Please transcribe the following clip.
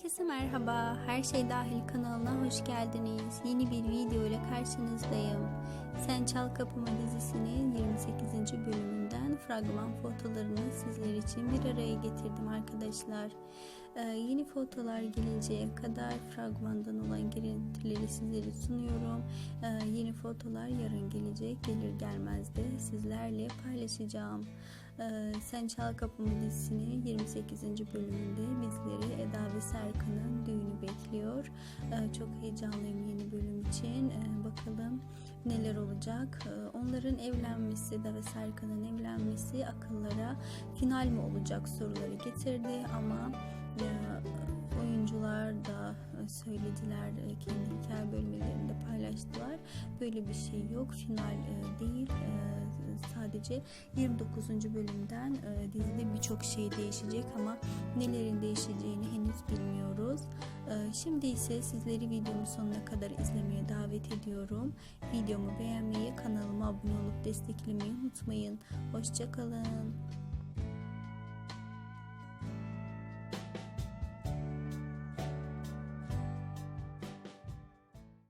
Herkese merhaba. Her şey dahil kanalına hoş geldiniz. Yeni bir video ile karşınızdayım. Sen Çal Kapımı dizisinin 28. bölümünden fragman fotolarını sizler için bir araya getirdim arkadaşlar. Ee, yeni fotolar gelinceye kadar fragmandan olan girintileri sizlere sunuyorum. Ee, yeni fotolar yarın gelecek. Gelir gelmez de sizlerle paylaşacağım. Ee, Sen Çal Kapımı dizisinin 28. bölümünde bizleri Ve Serkan'ın düğünü bekliyor. Ee, çok heyecanlıyım yeni bölüm için. Ee, bakalım neler olacak. Ee, onların evlenmesi, Eda ve Serkan'ın evlenmesi akıllara final mi olacak soruları getirdi ama e, oyuncular da e, söylediler e, kendi hikaye bölümlerinde paylaştılar. Böyle bir şey yok. Final değil. Sadece 29. bölümden dizide birçok şey değişecek ama nelerin değişeceğini şimdi ise sizleri videomun sonuna kadar izlemeye davet ediyorum. Videomu beğenmeyi, kanalıma abone olup desteklemeyi unutmayın. Hoşçakalın.